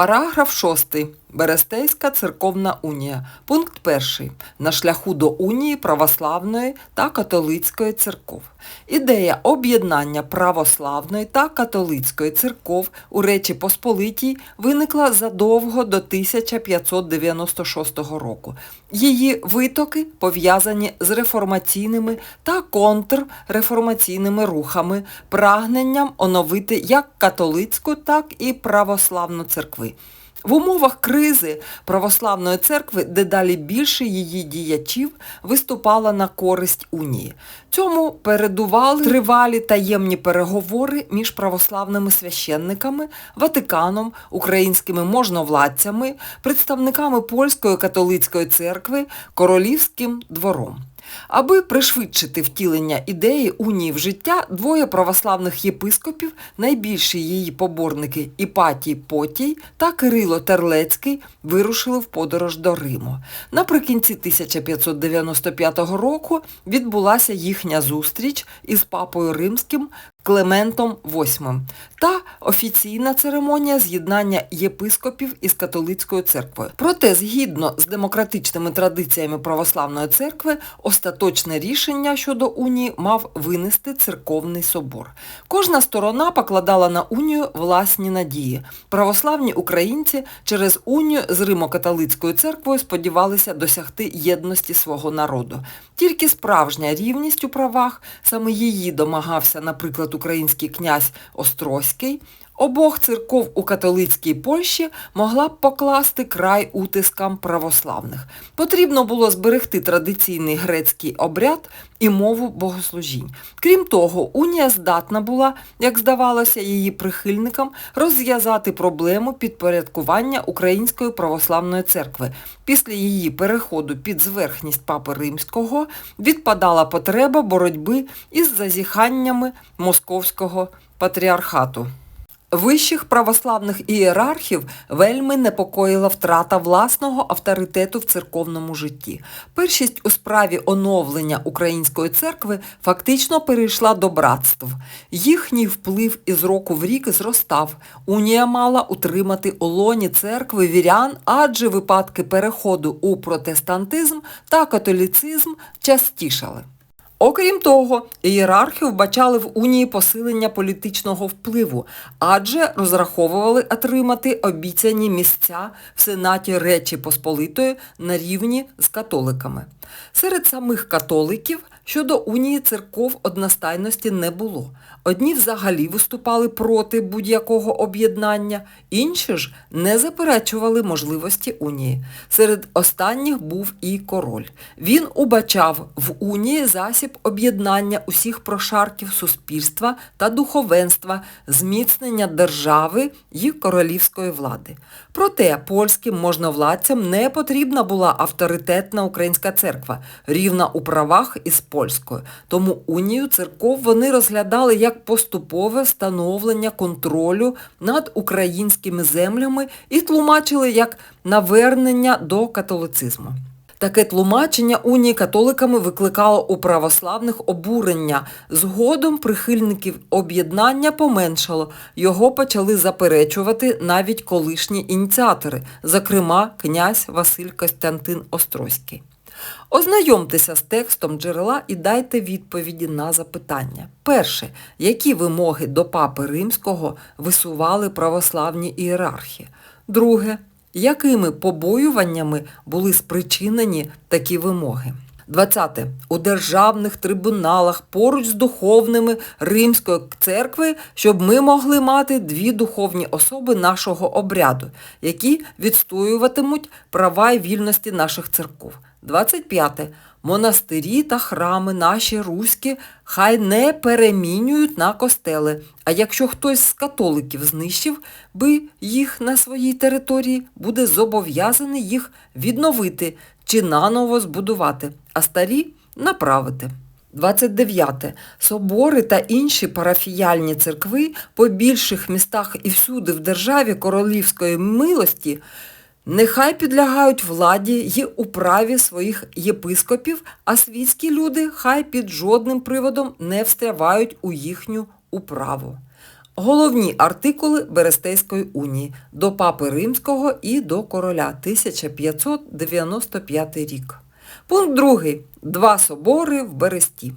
Параграф 6. Берестейська церковна унія. Пункт 1. На шляху до унії православної та католицької церков. Ідея об'єднання православної та католицької церков у Речі Посполитій виникла задовго до 1596 року. Її витоки пов'язані з реформаційними та контрреформаційними рухами, прагненням оновити як католицьку, так і православну церкви. В умовах кризи православної церкви дедалі більше її діячів виступала на користь унії. Цьому передували тривалі таємні переговори між православними священниками, Ватиканом, українськими можновладцями, представниками польської католицької церкви, королівським двором. Аби пришвидшити втілення ідеї унії в життя, двоє православних єпископів, найбільші її поборники Іпатій Потій та Кирило Терлецький, вирушили в подорож до Риму. Наприкінці 1595 року відбулася їхня зустріч із папою римським Клементом VIII та офіційна церемонія з'єднання єпископів із католицькою церквою. Проте, згідно з демократичними традиціями православної церкви, остаточне рішення щодо унії мав винести церковний собор. Кожна сторона покладала на унію власні надії. Православні українці через унію з Римо-католицькою церквою сподівалися досягти єдності свого народу. Тільки справжня рівність у правах, саме її домагався, наприклад, український князь Острозький, обох церков у католицькій Польщі могла б покласти край утискам православних. Потрібно було зберегти традиційний грецький обряд і мову богослужінь. Крім того, унія здатна була, як здавалося її прихильникам, розв'язати проблему підпорядкування Української православної церкви. Після її переходу під зверхність Папи Римського відпадала потреба боротьби із зазіханнями Московського патріархату. Вищих православних ієрархів вельми непокоїла втрата власного авторитету в церковному житті. Першість у справі оновлення української церкви фактично перейшла до братств. Їхній вплив із року в рік зростав. Унія мала утримати у лоні церкви вірян, адже випадки переходу у протестантизм та католіцизм частішали. Окрім того, ієрархи вбачали в унії посилення політичного впливу, адже розраховували отримати обіцяні місця в Сенаті Речі Посполитої на рівні з католиками. Серед самих католиків щодо унії церков одностайності не було. Одні взагалі виступали проти будь-якого об'єднання, інші ж не заперечували можливості унії. Серед останніх був і король. Він убачав в унії засіб об'єднання усіх прошарків суспільства та духовенства, зміцнення держави і королівської влади. Проте польським можновладцям не потрібна була авторитетна українська церква, рівна у правах із польською. Тому унію церков вони розглядали як поступове встановлення контролю над українськими землями і тлумачили як навернення до католицизму. Таке тлумачення унії католиками викликало у православних обурення. Згодом прихильників об'єднання поменшало, його почали заперечувати навіть колишні ініціатори, зокрема князь Василь Костянтин Острозький. Ознайомтеся з текстом джерела і дайте відповіді на запитання. Перше, які вимоги до папи римського висували православні ієрархи? Друге, якими побоюваннями були спричинені такі вимоги? 20. У державних трибуналах поруч з духовними Римської церкви, щоб ми могли мати дві духовні особи нашого обряду, які відстоюватимуть права і вільності наших церков. 25. Монастирі та храми наші руські хай не перемінюють на костели, а якщо хтось з католиків знищив би їх на своїй території, буде зобов'язаний їх відновити чи наново збудувати, а старі направити. 29. Собори та інші парафіяльні церкви по більших містах і всюди в державі королівської милості Нехай підлягають владі й управі своїх єпископів, а світські люди хай під жодним приводом не встрявають у їхню управу. Головні артикули Берестейської унії до Папи Римського і до короля 1595 рік. Пункт 2. Два собори в Бересті.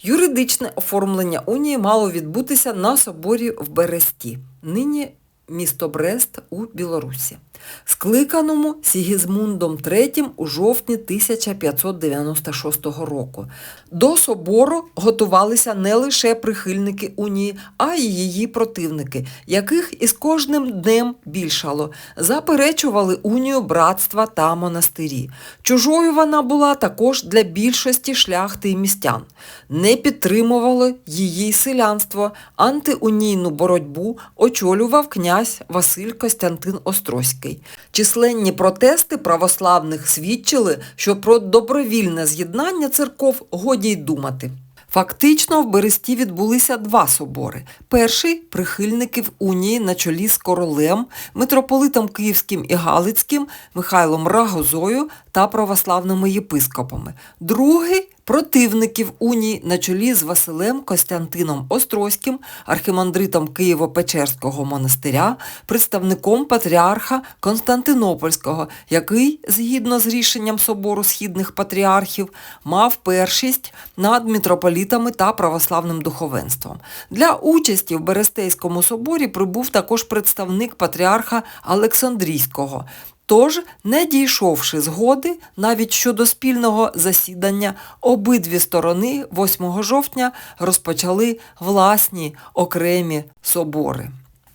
Юридичне оформлення унії мало відбутися на соборі в Бересті, нині місто Брест у Білорусі, скликаному Сігізмундом III у жовтні 1596 року. До собору готувалися не лише прихильники унії, а й її противники, яких із кожним днем більшало. Заперечували унію братства та монастирі. Чужою вона була також для більшості шляхти і містян. Не підтримувало її селянство, антиунійну боротьбу очолював князь Василь Костянтин Острозький. Численні протести православних свідчили, що про добровільне з'єднання церков годі й думати. Фактично в Бересті відбулися два собори. Перший прихильників унії на чолі з королем, митрополитом Київським і Галицьким Михайлом Рагозою та православними єпископами. Другий противників унії на чолі з Василем Костянтином Острозьким, архімандритом Києво-Печерського монастиря, представником патріарха Константинопольського, який, згідно з рішенням Собору східних патріархів, мав першість над митрополітами та православним духовенством. Для участі в Берестейському соборі прибув також представник патріарха Олександрійського. Тож, не дійшовши згоди навіть щодо спільного засідання, обидві сторони 8 жовтня розпочали власні окремі собори.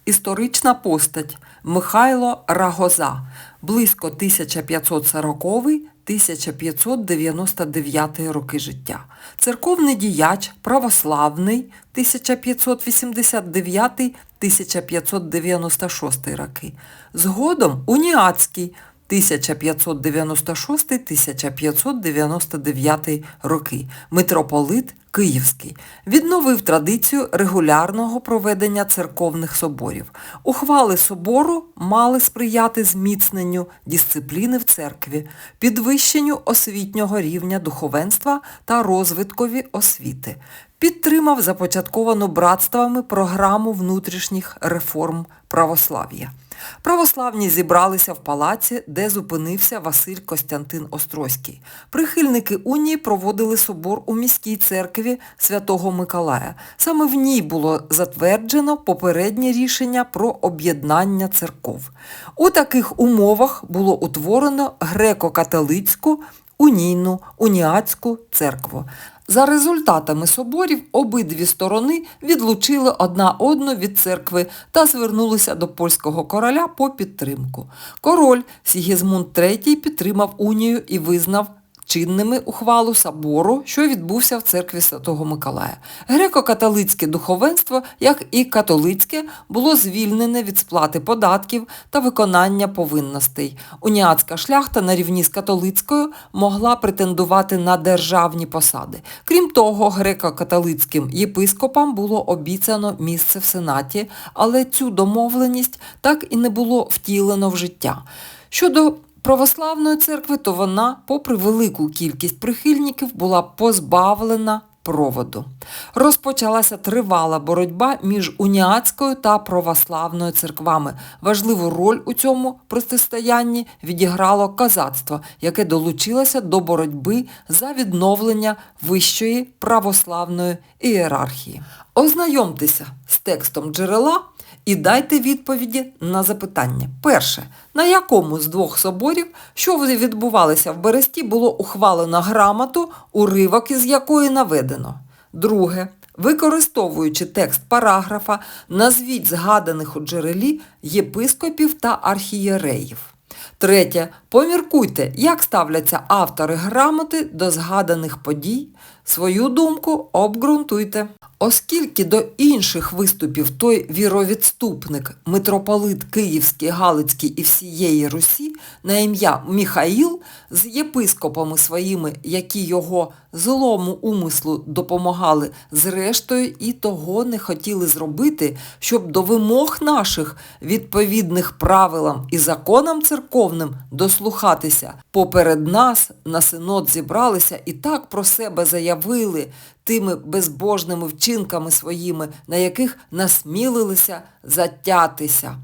Історична постать Михайло Рагоза близько 1540-1599 роки життя. Церковний діяч православний 1589-1596 роки. Згодом уніатський 1596-1599 роки. Митрополит Київський відновив традицію регулярного проведення церковних соборів. Ухвали собору мали сприяти зміцненню дисципліни в церкві, підвищенню освітнього рівня духовенства та розвиткові освіти. Підтримав започатковану братствами програму внутрішніх реформ православ'я. Православні зібралися в палаці, де зупинився Василь Костянтин Острозький. Прихильники унії проводили собор у міській церкві Святого Миколая. Саме в ній було затверджено попереднє рішення про об'єднання церков. У таких умовах було утворено греко-католицьку унійну уніатську церкву. За результатами соборів обидві сторони відлучили одна одну від церкви та звернулися до польського короля по підтримку. Король Сігізмунд III підтримав унію і визнав чинними ухвалу собору, що відбувся в церкві Святого Миколая. Греко-католицьке духовенство, як і католицьке, було звільнене від сплати податків та виконання повинностей. Уніатська шляхта на рівні з католицькою могла претендувати на державні посади. Крім того, греко-католицьким єпископам було обіцяно місце в Сенаті, але цю домовленість так і не було втілено в життя. Щодо православної церкви, то вона, попри велику кількість прихильників, була позбавлена проводу. Розпочалася тривала боротьба між уніатською та православною церквами. Важливу роль у цьому протистоянні відіграло козацтво, яке долучилося до боротьби за відновлення вищої православної ієрархії. Ознайомтеся з текстом джерела і дайте відповіді на запитання. Перше. На якому з двох соборів, що відбувалися в Бересті, було ухвалено грамоту, уривок із якої наведено? Друге. Використовуючи текст параграфа, назвіть згаданих у джерелі єпископів та архієреїв. Третє. Поміркуйте, як ставляться автори грамоти до згаданих подій. Свою думку обґрунтуйте. Оскільки до інших виступів той віровідступник, митрополит Київський, Галицький і всієї Русі на ім'я Міхаїл з єпископами своїми, які його злому умислу допомагали, зрештою і того не хотіли зробити, щоб до вимог наших, відповідних правилам і законам церковним, дослухатися. Поперед нас на синод зібралися і так про себе заявили тими безбожними вчинками своїми, на яких насмілилися затятися,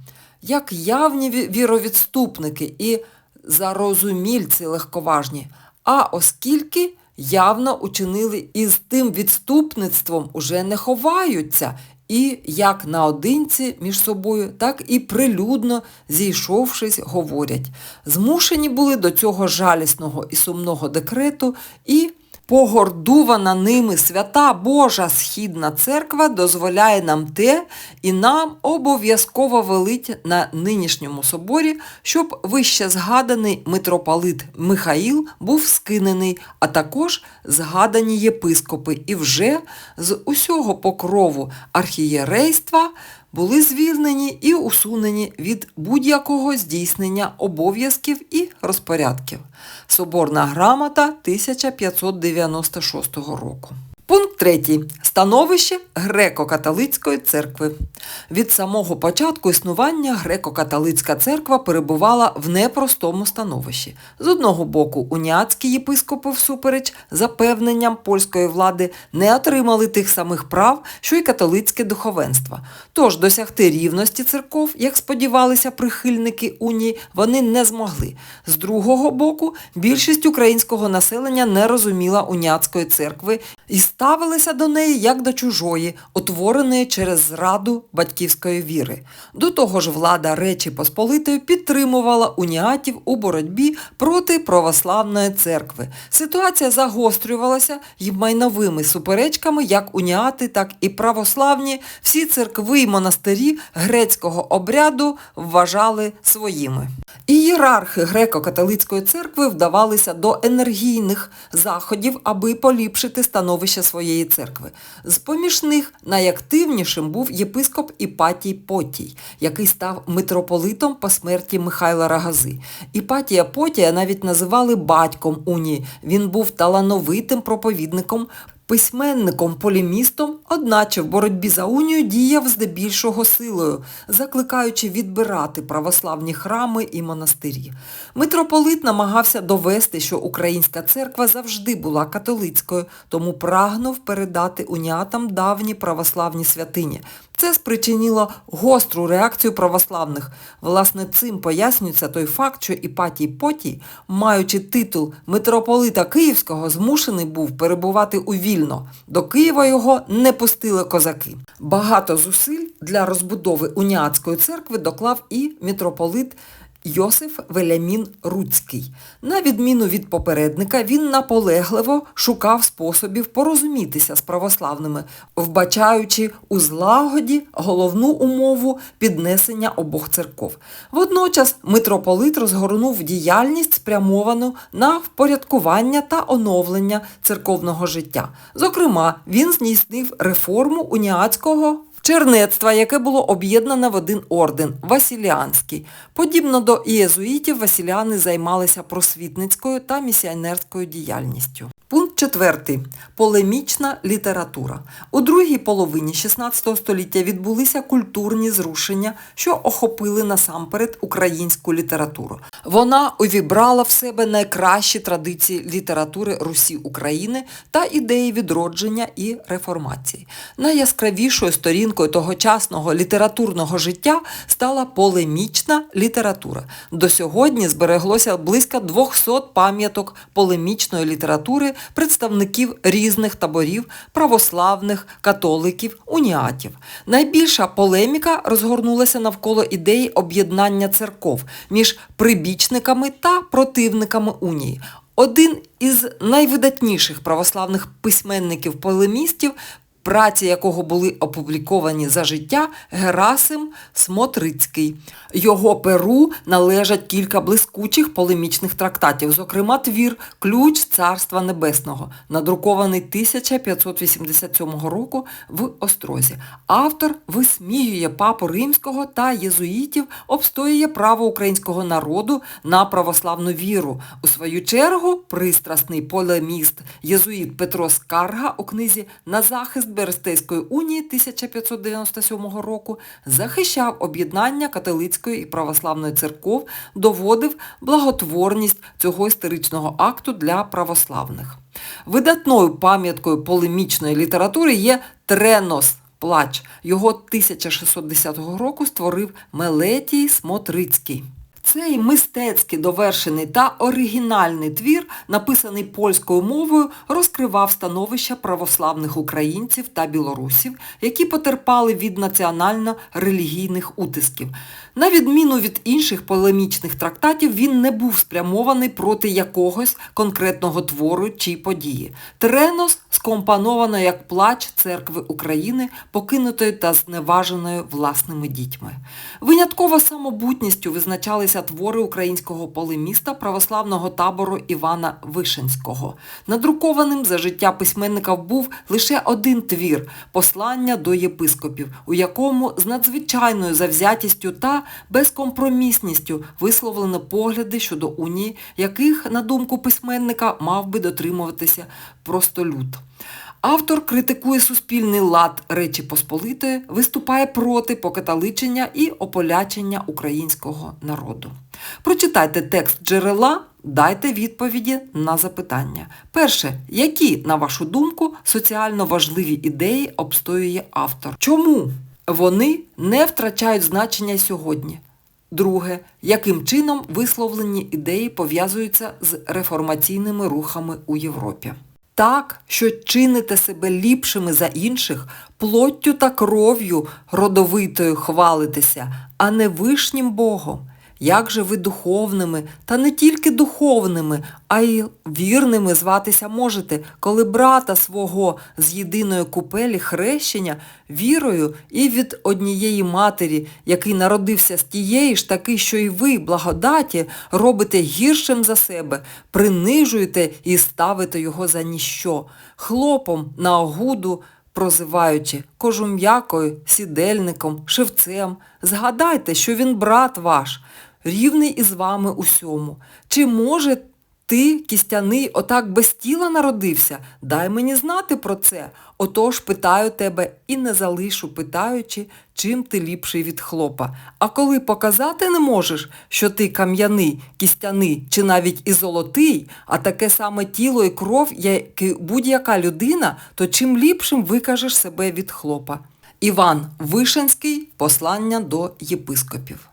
як явні віровідступники і зарозумільці легковажні. А оскільки явно учинили із тим відступництвом уже не ховаються, і як наодинці між собою, так і прилюдно, зійшовшись, говорять. Змушені були до цього жалісного і сумного декрету і Погордувана ними. Свята Божа Східна церква дозволяє нам те, і нам обов'язково велить на нинішньому соборі, щоб вище згаданий митрополит Михаїл був скинений, а також згадані єпископи, і вже з усього покрову архієрейства були звільнені і усунені від будь-якого здійснення обов'язків і розпорядків. Соборна грамота 1596 року. Пункт 3. Становище Греко-католицької церкви. Від самого початку існування Греко-католицька церква перебувала в непростому становищі. З одного боку, уніатські єпископи всупереч запевненням польської влади не отримали тих самих прав, що й католицьке духовенство. Тож досягти рівності церков, як сподівалися прихильники унії, вони не змогли. З другого боку, більшість українського населення не розуміла уніатської церкви і ставилися до неї як до чужої, утвореної через зраду батьківської віри. До того ж, влада Речі Посполитої підтримувала уніатів у боротьбі проти православної церкви. Ситуація загострювалася й майновими суперечками як уніати, так і православні. Всі церкви й монастирі грецького обряду вважали своїми. Ієрархи греко-католицької церкви вдавалися до енергійних заходів, аби поліпшити становище своєї церкви. З поміж них найактивнішим був єпископ Іпатій Потій, який став митрополитом по смерті Михайла Рагази. Іпатія Потія навіть називали батьком унії. Він був талановитим проповідником, Письменником, полемістом, одначе в боротьбі за унію діяв здебільшого силою, закликаючи відбирати православні храми і монастирі. Митрополит намагався довести, що українська церква завжди була католицькою, тому прагнув передати уніатам давні православні святині. Це спричинило гостру реакцію православних. Власне, цим пояснюється той факт, що Іпатій Потій, маючи титул митрополита Київського, змушений був перебувати у Вільно. До Києва його не пустили козаки. Багато зусиль для розбудови уніатської церкви доклав і митрополит Йосиф Велямін Руцький. На відміну від попередника, він наполегливо шукав способів порозумітися з православними, вбачаючи у злагоді головну умову піднесення обох церков. Водночас митрополит розгорнув діяльність, спрямовану на впорядкування та оновлення церковного життя. Зокрема, він здійснив реформу уніатського чернецтва, яке було об'єднане в один орден Василіанський. Подібно до ієзуїтів, василіани займалися просвітницькою та місіонерською діяльністю. Пункт 4. Полемічна література. У другій половині XVI століття відбулися культурні зрушення, що охопили насамперед українську літературу. Вона увібрала в себе найкращі традиції літератури Русі України та ідеї відродження і реформації. Найяскравішою сторінкою тогочасного літературного життя стала полемічна література. До сьогодні збереглося близько 200 пам'яток полемічної літератури представників різних таборів православних, католиків, уніатів. Найбільша полеміка розгорнулася навколо ідеї об'єднання церков між прибічниками та противниками унії. Один із найвидатніших православних письменників-полемістів праці якого були опубліковані за життя Герасим Смотрицький. Його перу належать кілька блискучих полемічних трактатів, зокрема твір Ключ Царства Небесного, надрукований 1587 року в Острозі. Автор висміює папу римського та єзуїтів, обстоює право українського народу на православну віру. У свою чергу, пристрасний полеміст єзуїт Петро Скарга у книзі На захист Берестейської унії 1597 року захищав об'єднання католицької і православної церков, доводив благотворність цього історичного акту для православних. Видатною пам'яткою полемічної літератури є Тренос Плач. Його 1610 року створив Мелетій Смотрицький. Цей мистецький довершений та оригінальний твір, написаний польською мовою, розкривав становище православних українців та білорусів, які потерпали від національно-релігійних утисків. На відміну від інших полемічних трактатів, він не був спрямований проти якогось конкретного твору чи події. Тренос скомпоновано як плач церкви України, покинутої та зневаженої власними дітьми. Винятково самобутністю визначалися твори українського полеміста православного табору Івана Вишенського. Надрукованим за життя письменника був лише один твір послання до єпископів, у якому з надзвичайною завзятістю та безкомпромісністю висловлено погляди щодо унії, яких, на думку письменника, мав би дотримуватися простолюд. Автор критикує суспільний лад Речі Посполитої, виступає проти покатоличення і ополячення українського народу. Прочитайте текст джерела, дайте відповіді на запитання. Перше, які, на вашу думку, соціально важливі ідеї обстоює автор? Чому вони не втрачають значення сьогодні? Друге, яким чином висловлені ідеї пов'язуються з реформаційними рухами у Європі? Так, що чините себе ліпшими за інших, плоттю та кров'ю родовитою хвалитеся, а не вишнім Богом. Як же ви духовними, та не тільки духовними, а й вірними зватися можете, коли брата свого з єдиної купелі хрещення вірою і від однієї матері, який народився з тієї ж таки, що й ви, благодаті, робите гіршим за себе, принижуєте і ставите його за ніщо, хлопом на огуду, прозиваючи кожум'якою, сідельником, шевцем. Згадайте, що він брат ваш, рівний із вами усьому. Чи може ти, кістяний, отак без тіла народився? Дай мені знати про це. Отож питаю тебе і не залишу, питаючи, чим ти ліпший від хлопа. А коли показати не можеш, що ти кам'яний, кістяний чи навіть і золотий, а таке саме тіло і кров, як будь-яка людина, то чим ліпшим викажеш себе від хлопа. Іван Вишенський Послання до єпископів.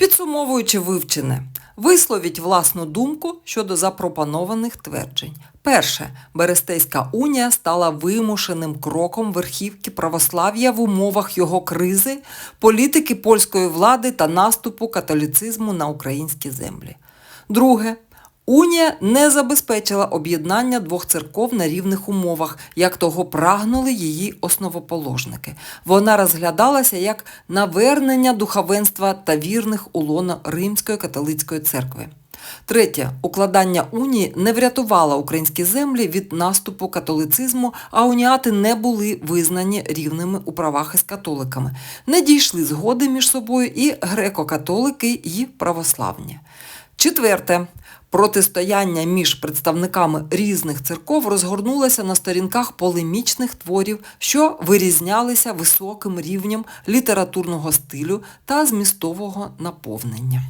Підсумовуючи вивчене, висловіть власну думку щодо запропонованих тверджень. Перше, Берестейська унія стала вимушеним кроком верхівки православ'я в умовах його кризи, політики польської влади та наступу католіцизму на українські землі. Друге, Унія не забезпечила об'єднання двох церков на рівних умовах, як того прагнули її основоположники. Вона розглядалася як навернення духовенства та вірних у лоно Римської католицької церкви. Третє. Укладання унії не врятувало українські землі від наступу католицизму, а уніати не були визнані рівними у правах із католиками. Не дійшли згоди між собою і греко-католики, і православні. Четверте. Протистояння між представниками різних церков розгорнулося на сторінках полемічних творів, що вирізнялися високим рівнем літературного стилю та змістового наповнення.